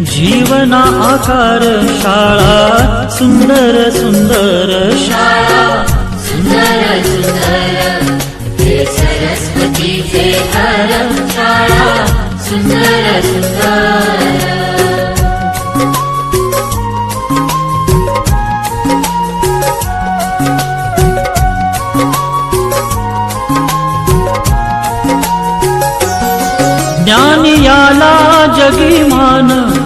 जीवना आकार शाळा सुंदर सुंदर शाळा. सुंदर सुंदर हे सरस्वतीचे शाळा. सुंदर सुंदर. ज्ञान याला जगीमान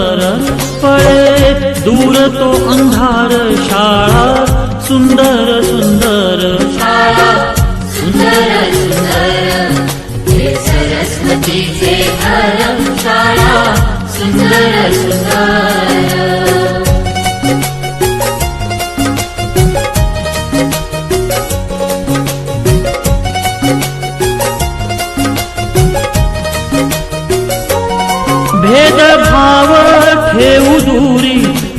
दूर तो अंधार शाळा सुंदर सुंदर शाळा सुंदर सुंदर हे सरस्वतीचे घर शाळा सुंदर सुंदर भेदभाव ठेवू दूरी